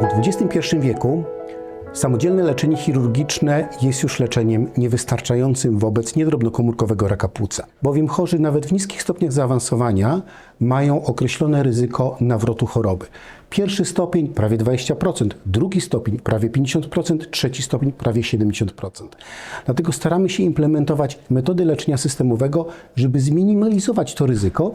W XXI wieku samodzielne leczenie chirurgiczne jest już leczeniem niewystarczającym wobec niedrobnokomórkowego raka płuca, bowiem chorzy nawet w niskich stopniach zaawansowania mają określone ryzyko nawrotu choroby. Pierwszy stopień prawie 20%, drugi stopień prawie 50%, trzeci stopień prawie 70%. Dlatego staramy się implementować metody leczenia systemowego, żeby zminimalizować to ryzyko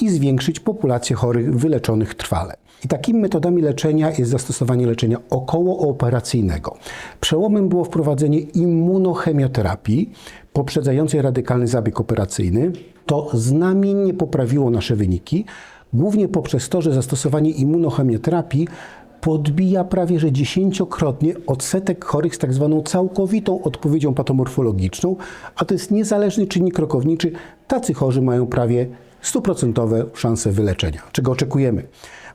i zwiększyć populację chorych wyleczonych trwale. I takimi metodami leczenia jest zastosowanie leczenia okołooperacyjnego. Przełomem było wprowadzenie immunochemioterapii poprzedzającej radykalny zabieg operacyjny. To znamiennie poprawiło nasze wyniki, głównie poprzez to, że zastosowanie immunochemioterapii podbija prawie że dziesięciokrotnie odsetek chorych z tak zwaną całkowitą odpowiedzią patomorfologiczną, a to jest niezależny czynnik rokowniczy. Tacy chorzy mają prawie stuprocentowe szanse wyleczenia. Czego oczekujemy?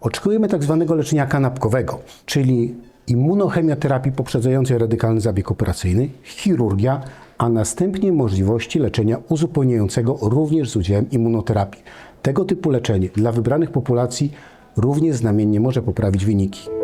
Oczekujemy tak zwanego leczenia kanapkowego, czyli immunochemioterapii poprzedzającej radykalny zabieg operacyjny, chirurgia, a następnie możliwości leczenia uzupełniającego również z udziałem immunoterapii. Tego typu leczenie dla wybranych populacji również znamiennie może poprawić wyniki.